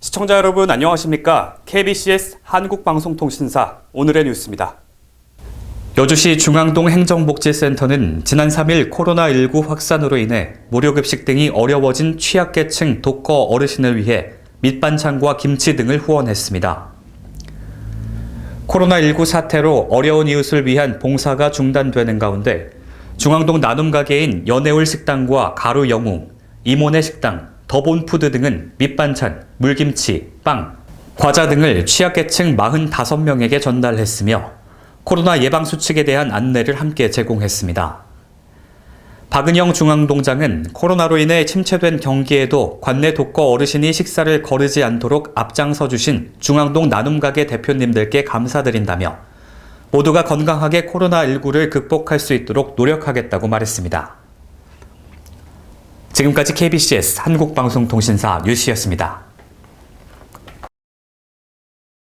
시청자 여러분 안녕하십니까? KBCS 한국방송통신사 오늘의 뉴스입니다. 여주시 중앙동 행정복지센터는 지난 3일 코로나19 확산으로 인해 무료급식 등이 어려워진 취약계층 독거 어르신을 위해 밑반찬과 김치 등을 후원했습니다. 코로나19 사태로 어려운 이웃을 위한 봉사가 중단되는 가운데 중앙동 나눔 가게인 연애울 식당과 가루 영웅, 이모네 식당, 더본푸드 등은 밑반찬, 물김치, 빵, 과자 등을 취약계층 45명에게 전달했으며 코로나 예방 수칙에 대한 안내를 함께 제공했습니다. 박은영 중앙동장은 코로나로 인해 침체된 경기에도 관내 독거 어르신이 식사를 거르지 않도록 앞장서 주신 중앙동 나눔가게 대표님들께 감사드린다며 모두가 건강하게 코로나19를 극복할 수 있도록 노력하겠다고 말했습니다. 지금까지 KBCS 한국방송통신사 뉴스였습니다.